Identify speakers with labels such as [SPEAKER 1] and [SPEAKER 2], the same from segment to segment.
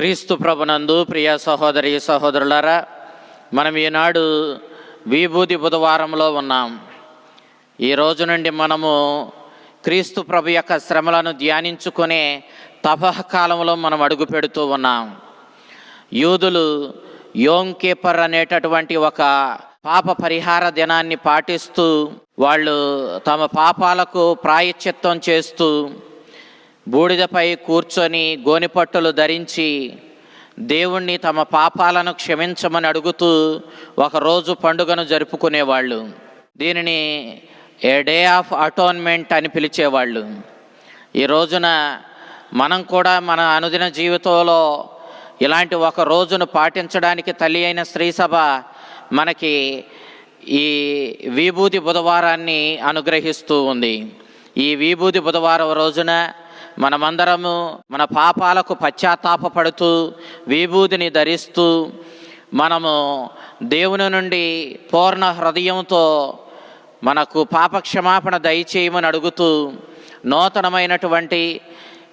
[SPEAKER 1] క్రీస్తు ప్రభునందు ప్రియ సహోదరి సహోదరులారా మనం ఈనాడు విభూతి బుధవారంలో ఉన్నాం. ఈ రోజు నుండి మనము క్రీస్తు ప్రభు యొక్క శ్రమలను ధ్యానించుకునే తపః కాలంలో మనం అడుగు పెడుతూ ఉన్నాం. యూదులు యోమ్ కీపర్ అనేటటువంటి ఒక పాప పరిహార దినాన్ని పాటిస్తూ వాళ్ళు తమ పాపాలకు ప్రాయశ్చిత్తం చేస్తూ బూడిదపై కూర్చొని గోనిపట్టులు ధరించి దేవుణ్ణి తమ పాపాలను క్షమించమని అడుగుతూ ఒకరోజు పండుగను జరుపుకునేవాళ్ళు. దీనిని ఏ డే ఆఫ్ అటోన్మెంట్ అని పిలిచేవాళ్ళు. ఈ రోజున మనం కూడా మన అనుదిన జీవితంలో ఇలాంటి ఒక రోజును పాటించడానికి తల్లి అయిన స్త్రీ సభ మనకి ఈ విభూతి బుధవారాన్ని అనుగ్రహిస్తూ ఉంది. ఈ విభూతి బుధవారం రోజున మనమందరము మన పాపాలకు పశ్చాత్తాపపడుతూ విభూతిని ధరిస్తూ మనము దేవుని నుండి పూర్ణ హృదయంతో మనకు పాప క్షమాపణ దయచేయమని అడుగుతూ నూతనమైనటువంటి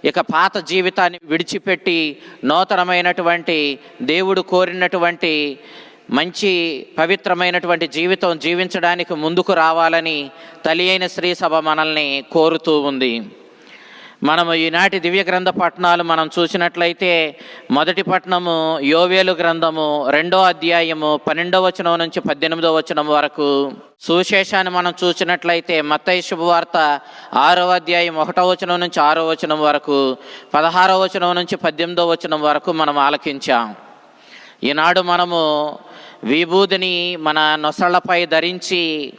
[SPEAKER 1] ఇక పాత జీవితాన్ని విడిచిపెట్టి నూతనమైనటువంటి దేవుడు కోరినటువంటి మంచి పవిత్రమైనటువంటి జీవితం జీవించడానికి ముందుకు రావాలని తల్లి అయిన శ్రీసభ మనల్ని కోరుతూ ఉంది. మనము ఈనాటి దివ్య గ్రంథ పట్టణాలు మనం చూసినట్లయితే మొదటి పట్టణము యోవేలు గ్రంథము రెండో అధ్యాయము పన్నెండో వచనం నుంచి పద్దెనిమిదో వచనం వరకు. సువిశేషాన్ని మనం చూసినట్లయితే మత్తయి శుభవార్త ఆరో అధ్యాయం ఒకటో వచనం నుంచి ఆరో వచనం వరకు పదహారో వచనం నుంచి పద్దెనిమిదో వచనం వరకు మనం ఆలకించాం. ఈనాడు మనము విభూదిని మన నొసళ్ళపై ధరించి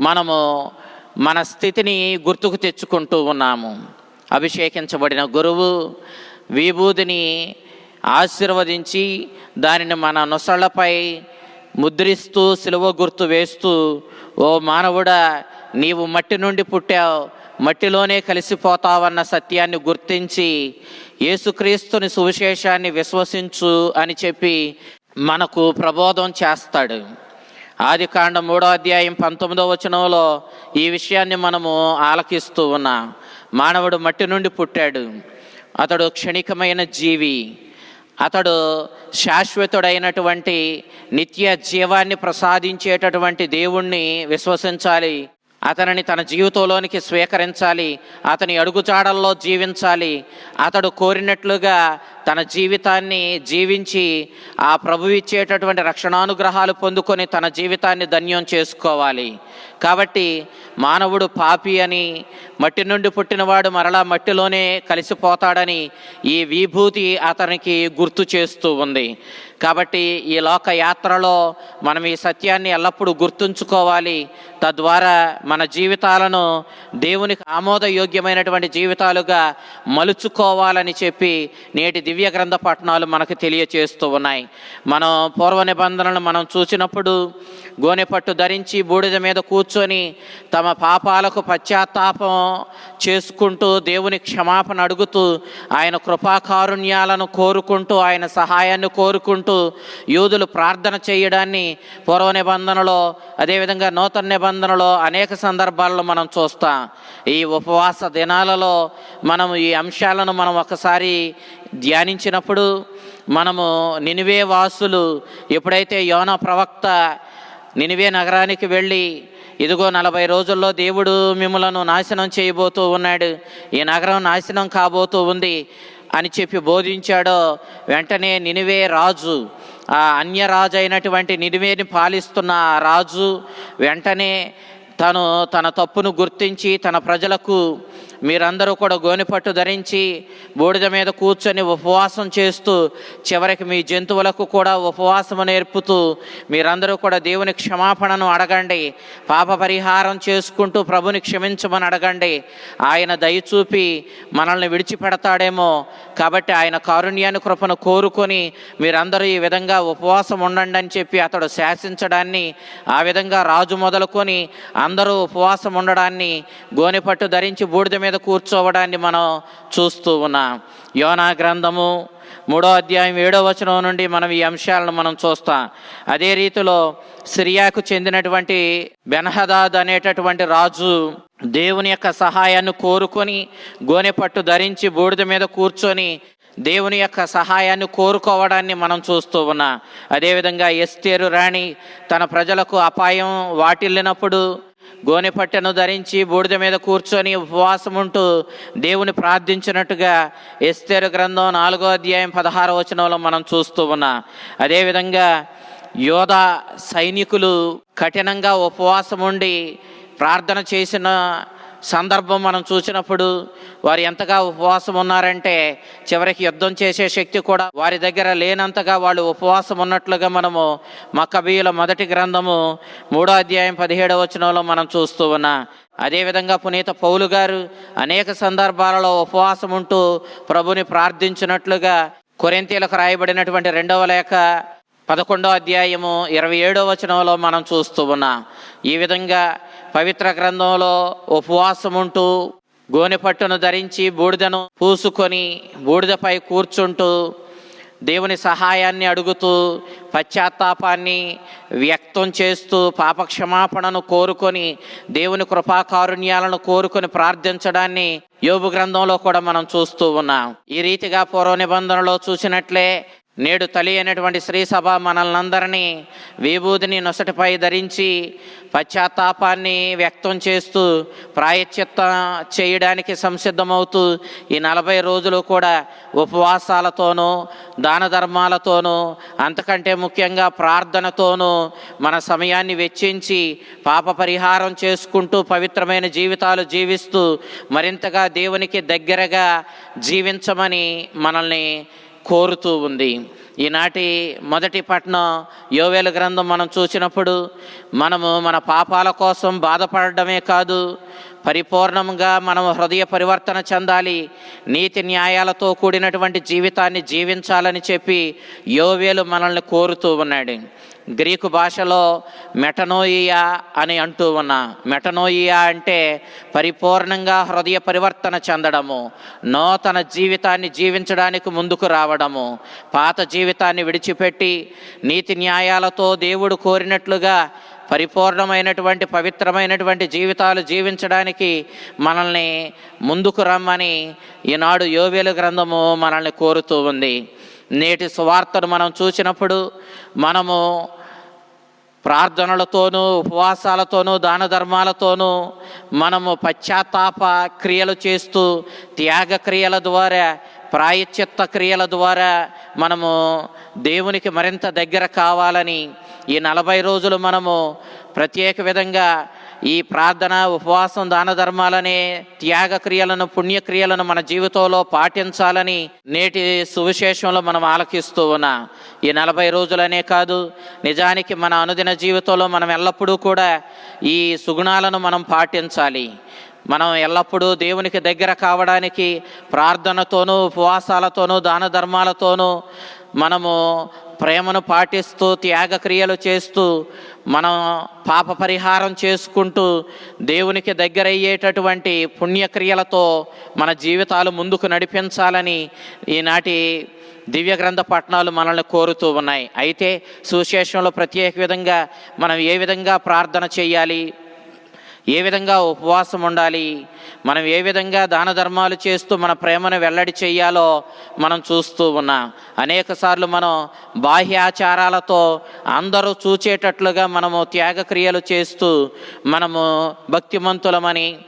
[SPEAKER 1] మనము మన స్థితిని గుర్తుకు తెచ్చుకుంటూ ఉన్నాము. అభిషేకించబడిన గురువు విభూతిని ఆశీర్వదించి దానిని మన నొసళ్ళపై ముద్రిస్తూ సిలువ గుర్తు వేస్తూ ఓ మానవుడా నీవు మట్టి నుండి పుట్టావు. మట్టిలోనే కలిసిపోతావన్న సత్యాన్ని గుర్తించి యేసుక్రీస్తుని సువిశేషాన్ని విశ్వసించు అని చెప్పి మనకు ప్రబోధం చేస్తాడు. ఆది కాండ మూడో అధ్యాయం పంతొమ్మిదో వచనంలో ఈ విషయాన్ని మనము ఆలకిస్తూ ఉన్నాం. మానవుడు మట్టి నుండి పుట్టాడు. అతడు క్షణికమైన జీవి. అతడు శాశ్వతుడైనటువంటి నిత్య జీవాన్ని ప్రసాదించేటటువంటి దేవుణ్ణి విశ్వసించాలి. అతనిని తన జీవితంలోనికి స్వీకరించాలి. అతని అడుగుజాడల్లో జీవించాలి. అతడు కోరినట్లుగా తన జీవితాన్ని జీవించి ఆ ప్రభు ఇచ్చేటటువంటి రక్షణానుగ్రహాలు పొందుకొని తన జీవితాన్ని ధన్యం చేసుకోవాలి. కాబట్టి మానవుడు పాపి అని మట్టి నుండి పుట్టినవాడు మరలా మట్టిలోనే కలిసిపోతాడని ఈ విభూతి అతనికి గుర్తు చేస్తూ ఉంది. కాబట్టి ఈ లోక యాత్రలో మనం ఈ సత్యాన్ని ఎల్లప్పుడూ గుర్తుంచుకోవాలి. తద్వారా మన జీవితాలను దేవునికి ఆమోదయోగ్యమైనటువంటి జీవితాలుగా మలుచుకోవాలని చెప్పి నేటి దివ్య గ్రంథ పట్టణాలు మనకు తెలియచేస్తూ ఉన్నాయి. మనం పూర్వ నిబంధనలు మనం చూసినప్పుడు గోనెపట్టు ధరించి బూడిద మీద కూర్చొని తమ పాపాలకు పశ్చాత్తాపం చేసుకుంటూ దేవుని క్షమాపణ అడుగుతూ ఆయన కృపాకారుణ్యాలను కోరుకుంటూ ఆయన సహాయాన్ని కోరుకుంటూ యూదులు ప్రార్థన చేయడాన్ని పూర్వ నిబంధనలో అదేవిధంగా నూతన నిబంధనలో అనేక సందర్భాల్లో మనం చూస్తాం. ఈ ఉపవాస దినాలలో మనం ఈ అంశాలను మనం ఒకసారి ధ్యానించినప్పుడు మనము నినివే వాసులు ఎప్పుడైతే యోన ప్రవక్త నినివే నగరానికి వెళ్ళి ఇదిగో నలభై రోజుల్లో దేవుడు మిమ్మలను నాశనం చేయబోతూ ఉన్నాడు. ఈ నగరం నాశనం కాబోతూ ఉంది అని చెప్పి బోధించాడో వెంటనే నినివే రాజు. ఆ అన్యరాజు అయినటువంటి నినివేని పాలిస్తున్న ఆ రాజు వెంటనే తను తన తప్పును గుర్తించి తన ప్రజలకు మీరందరూ కూడా గోనిపట్టు ధరించి బూడిద మీద కూర్చొని ఉపవాసం చేస్తూ చివరికి మీ జంతువులకు కూడా ఉపవాసం నేర్పుతూ మీరందరూ కూడా దేవుని క్షమాపణను అడగండి పాప పరిహారం చేసుకుంటూ ప్రభుని క్షమించమని అడగండి. ఆయన దయచూపి మనల్ని విడిచిపెడతాడేమో కాబట్టి ఆయన కారుణ్యాన్ని కృపను కోరుకొని మీరందరూ ఈ విధంగా ఉపవాసం ఉండండి అని చెప్పి అతడు శాసించడాన్ని ఆ విధంగా రాజు మొదలుకొని అందరూ ఉపవాసం ఉండడాన్ని గోనెపట్టు ధరించి బూడిద మీద మీద కూర్చోవడాన్ని మనం చూస్తూ ఉన్నాం. యోనా గ్రంథము మూడో అధ్యాయం ఏడో వచనం నుండి మనం ఈ అంశాలను మనం చూస్తాం. అదే రీతిలో సిరియాకు చెందినటువంటి బెనహదాద్ అనేటటువంటి రాజు దేవుని యొక్క సహాయాన్ని కోరుకొని గోనెపట్టు ధరించి బూడిద మీద కూర్చొని దేవుని యొక్క సహాయాన్ని కోరుకోవడాన్ని మనం చూస్తూ ఉన్నాం. అదేవిధంగా ఎస్తేరు రాణి తన ప్రజలకు అపాయం వాటిల్లినప్పుడు గోనెపట్టెను ధరించి బూడిద మీద కూర్చొని ఉపవాసం ఉంటూ దేవుని ప్రార్థించినట్టుగా ఎస్తేరు గ్రంథం నాలుగో అధ్యాయం పదహారో వచనంలో మనం చూస్తూ ఉన్నాం. అదేవిధంగా యోధ సైనికులు కఠినంగా ఉపవాసం ఉండి ప్రార్థన చేసిన సందర్భం మనం చూసినప్పుడు వారు ఎంతగా ఉపవాసం ఉన్నారంటే చివరికి యుద్ధం చేసే శక్తి కూడా వారి దగ్గర లేనంతగా వాళ్ళు ఉపవాసం ఉన్నట్లుగా మనము మక్కబీయుల మొదటి గ్రంథము మూడో అధ్యాయం పదిహేడవ వచనంలో మనం చూస్తూ ఉన్నా. అదేవిధంగా పునీత పౌలు గారు అనేక సందర్భాలలో ఉపవాసం ఉంటూ ప్రభుని ప్రార్థించినట్లుగా కొరింతీలకు రాయబడినటువంటి రెండవ లేఖ పదకొండో అధ్యాయము ఇరవై ఏడో వచనంలో మనం చూస్తూ ఉన్నాం. ఈ విధంగా పవిత్ర గ్రంథంలో ఉపవాసం ఉంటూ గోనె పట్టును ధరించి బూడిదను పూసుకొని బూడిదపై కూర్చుంటూ దేవుని సహాయాన్ని అడుగుతూ పశ్చాత్తాపాన్ని వ్యక్తం చేస్తూ పాపక్షమాపణను కోరుకొని దేవుని కృపాకారుణ్యాలను కోరుకొని ప్రార్థించడాన్ని యోగు గ్రంథంలో కూడా మనం చూస్తూ ఉన్నాం. ఈ రీతిగా పూర్వ నిబంధనలో చూసినట్లే నేడు తల్లి అయినటువంటి శ్రీ సభ మనల్నందరినీ విభూదిని నొసటిపై ధరించి పశ్చాత్తాపాన్ని వ్యక్తం చేస్తూ ప్రాయశ్చిత్త చేయడానికి సంసిద్ధమవుతూ ఈ నలభై రోజులు కూడా ఉపవాసాలతోనూ దాన ధర్మాలతోనూ అంతకంటే ముఖ్యంగా ప్రార్థనతోనూ మన సమయాన్ని వెచ్చించి పాప పరిహారం చేసుకుంటూ పవిత్రమైన జీవితాలు జీవిస్తూ మరింతగా దేవునికి దగ్గరగా జీవించమని మనల్ని కోరుతూ ఉంది. ఈనాటి మొదటి పట్నం యోవేలు గ్రంథం మనం చూసినప్పుడు మనము మన పాపాల కోసం బాధపడడమే కాదు పరిపూర్ణంగా మనం హృదయ పరివర్తన చెందాలి నీతి న్యాయాలతో కూడినటువంటి జీవితాన్ని జీవించాలని చెప్పి యోవేలు మనల్ని కోరుతూ ఉన్నాడు. గ్రీకు భాషలో మెటనోయియా అని అంటూ ఉన్నా. మెటనోయియా అంటే పరిపూర్ణంగా హృదయ పరివర్తన చెందడము నూతన జీవితాన్ని జీవించడానికి ముందుకు రావడము పాత జీవితాన్ని విడిచిపెట్టి నీతి న్యాయాలతో దేవుడు కోరినట్లుగా పరిపూర్ణమైనటువంటి పవిత్రమైనటువంటి జీవితాలు జీవించడానికి మనల్ని ముందుకు రమ్మని ఈనాడు యోవేలు గ్రంథము మనల్ని కోరుతూ ఉంది. నేటి సువార్తను మనం చూసినప్పుడు మనము ప్రార్థనలతోనూ ఉపవాసాలతోనూ దాన ధర్మాలతోనూ మనము పశ్చాత్తాప క్రియలు చేస్తూ త్యాగ క్రియల ద్వారా ప్రాయశ్చిత్త క్రియల ద్వారా మనము దేవునికి మరింత దగ్గర కావాలని ఈ నలభై రోజులు మనము ప్రత్యేక విధంగా ఈ ప్రార్థన ఉపవాసం దాన ధర్మాలనే త్యాగక్రియలను పుణ్యక్రియలను మన జీవితంలో పాటించాలని నేటి సువిశేషంలో మనం ఆలకిస్తూ ఉన్నా. ఈ నలభై రోజులనే కాదు నిజానికి మన అనుదిన జీవితంలో మనం ఎల్లప్పుడూ కూడా ఈ సుగుణాలను మనం పాటించాలి. మనం ఎల్లప్పుడూ దేవునికి దగ్గర కావడానికి ప్రార్థనతోనూ ఉపవాసాలతోనూ దాన ధర్మాలతోనూ మనము ప్రేమను పాటిస్తూ త్యాగక్రియలు చేస్తూ మనం పాప పరిహారం చేసుకుంటూ దేవునికి దగ్గరయ్యేటటువంటి పుణ్యక్రియలతో మన జీవితాలు ముందుకు నడిపించాలని ఈనాటి దివ్య గ్రంథ పట్టణాలు మనల్ని కోరుతూ ఉన్నాయి. అయితే సుశేషంలో ప్రత్యేక విధంగా మనం ఏ విధంగా ప్రార్థన చేయాలి? ఏ విధంగా ఉపవాసం ఉండాలి? మనం ఏ విధంగా దాన ధర్మాలు చేస్తూ మన ప్రేమను వెల్లడి చేయాలో మనం చూస్తూ ఉన్నాం. అనేక సార్లు మనం బాహ్యాచారాలతో అందరూ చూచేటట్లుగా మనము త్యాగక్రియలు చేస్తూ మనము భక్తిమంతులమని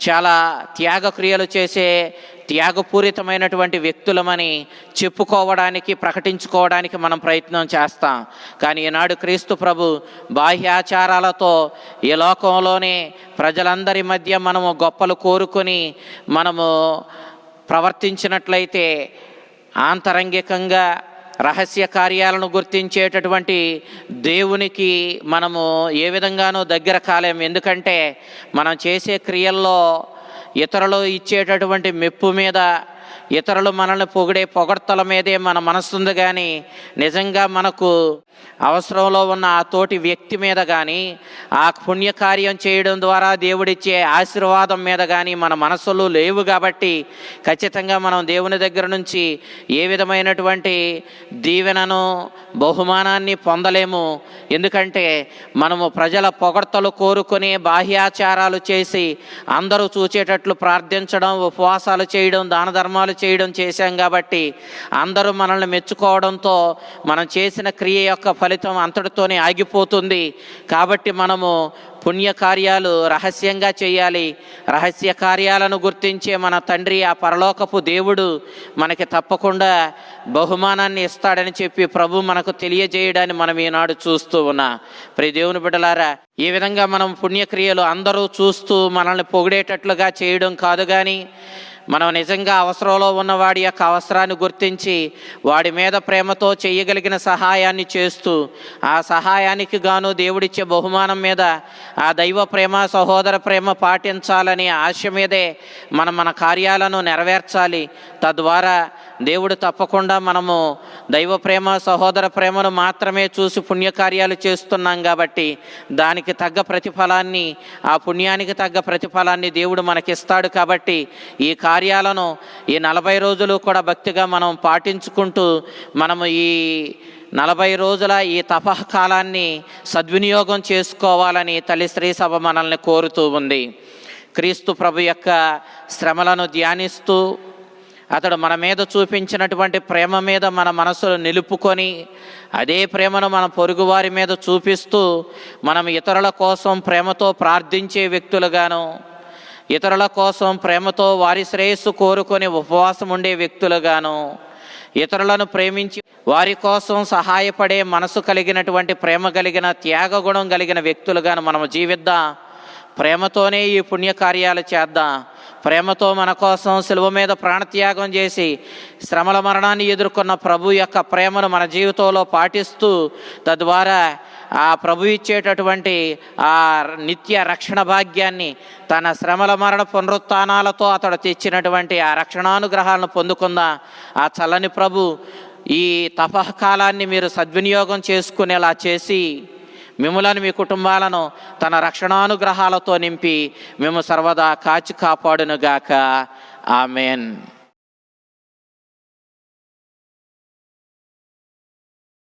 [SPEAKER 1] చాలా త్యాగక్రియలు చేసే త్యాగపూరితమైనటువంటి వ్యక్తులమని చెప్పుకోవడానికి ప్రకటించుకోవడానికి మనం ప్రయత్నం చేస్తాం. కానీ ఈనాడు క్రీస్తు ప్రభు బాహ్యాచారాలతో ఈ లోకంలోనే ప్రజలందరి మధ్య మనము గొప్పలు కోరుకొని మనము ప్రవర్తించినట్లయితే ఆంతరంగికంగా రహస్య కార్యాలను గుర్తించేటటువంటి దేవునికి మనము ఏ విధంగానూ దగ్గర కాలేము. ఎందుకంటే మనం చేసే క్రియల్లో ఇతరులు ఇచ్చేటటువంటి మెప్పు మీద ఇతరులు మనల్ని పొగిడే పొగడ్తల మీదే మన మనస్తుంది కానీ నిజంగా మనకు అవసరంలో ఉన్న ఆ తోటి వ్యక్తి మీద కానీ ఆ పుణ్యకార్యం చేయడం ద్వారా దేవుడిచ్చే ఆశీర్వాదం మీద కానీ మన మనసులు లేవు కాబట్టి ఖచ్చితంగా మనం దేవుని దగ్గర నుంచి ఏ విధమైనటువంటి దీవెనను బహుమానాన్ని పొందలేము. ఎందుకంటే మనము ప్రజల పొగడ్తలు కోరుకునే బాహ్యాచారాలు చేసి అందరూ చూచేటట్లు ప్రార్థించడం ఉపవాసాలు చేయడం దాన ధర్మాలు చేయడం చేశాం కాబట్టి అందరూ మనల్ని మెచ్చుకోవడంతో మనం చేసిన క్రియ యొక్క ఫలితం అంతటితోనే ఆగిపోతుంది. కాబట్టి మనము పుణ్యకార్యాలు రహస్యంగా చేయాలి. రహస్య కార్యాలను గుర్తించే మన తండ్రి ఆ పరలోకపు దేవుడు మనకి తప్పకుండా బహుమానాన్ని ఇస్తాడని చెప్పి ప్రభు మనకు తెలియజేయడాన్ని మనం ఈనాడు చూస్తూ ఉన్నా. ప్రియ దేవుని బిడ్డలారా ఈ విధంగా మనం పుణ్యక్రియలు అందరూ చూస్తూ మనల్ని పొగిడేటట్లుగా చేయడం కాదు కానీ మనం నిజంగా అవసరంలో ఉన్న వాడి యొక్క అవసరాన్ని గుర్తించి వాడి మీద ప్రేమతో చేయగలిగిన సహాయాన్ని చేస్తూ ఆ సహాయానికి గాను దేవుడిచ్చే బహుమానం మీద ఆ దైవ ప్రేమ సహోదర ప్రేమ పాటించాలని ఆశ మీదే మనం మన కార్యాలను నెరవేర్చాలి. తద్వారా దేవుడు తప్పకుండా మనము దైవ ప్రేమ సహోదర ప్రేమను మాత్రమే చూసి పుణ్యకార్యాలు చేస్తున్నాం కాబట్టి దానికి తగ్గ ప్రతిఫలాన్ని ఆ పుణ్యానికి తగ్గ ప్రతిఫలాన్ని దేవుడు మనకిస్తాడు కాబట్టి ఈ కార్యాలను ఈ నలభై రోజులు కూడా భక్తిగా మనం పాటించుకుంటూ మనము ఈ నలభై రోజుల ఈ తపః కాలాన్ని సద్వినియోగం చేసుకోవాలని తల్లి స్త్రీ సభ మనల్ని కోరుతూ ఉంది. క్రీస్తు ప్రభు యొక్క శ్రమలను ధ్యానిస్తూ అతడు మన మీద చూపించినటువంటి ప్రేమ మీద మన మనసులు నిలుపుకొని అదే ప్రేమను మన పొరుగువారి మీద చూపిస్తూ మనం ఇతరుల కోసం ప్రేమతో ప్రార్థించే వ్యక్తులుగాను ఇతరుల కోసం ప్రేమతో వారి శ్రేయస్సు కోరుకొని ఉపవాసం ఉండే వ్యక్తులుగాను ఇతరులను ప్రేమించి వారి కోసం సహాయపడే మనసు కలిగినటువంటి ప్రేమ కలిగిన త్యాగ గుణం కలిగిన వ్యక్తులుగాను మనం జీవిద్దాం. ప్రేమతోనే ఈ పుణ్యకార్యాలు చేద్దాం. ప్రేమతో మన కోసం శిలువ మీద ప్రాణత్యాగం చేసి శ్రమల మరణాన్ని ఎదుర్కొన్న ప్రభు యొక్క ప్రేమను మన జీవితంలో పాటిస్తూ తద్వారా ఆ ప్రభు ఇచ్చేటటువంటి ఆ నిత్య రక్షణ భాగ్యాన్ని తన శ్రమల మరణ పునరుత్నాలతో అతడు తెచ్చినటువంటి ఆ రక్షణానుగ్రహాలను పొందుకుందా? ఆ చల్లని ప్రభు ఈ తపకాలాన్ని మీరు సద్వినియోగం చేసుకునేలా చేసి మిమ్మలను మీ కుటుంబాలను తన రక్షణానుగ్రహాలతో నింపి మేము సర్వదా కాచి కాపాడునుగాక. ఆమెన్.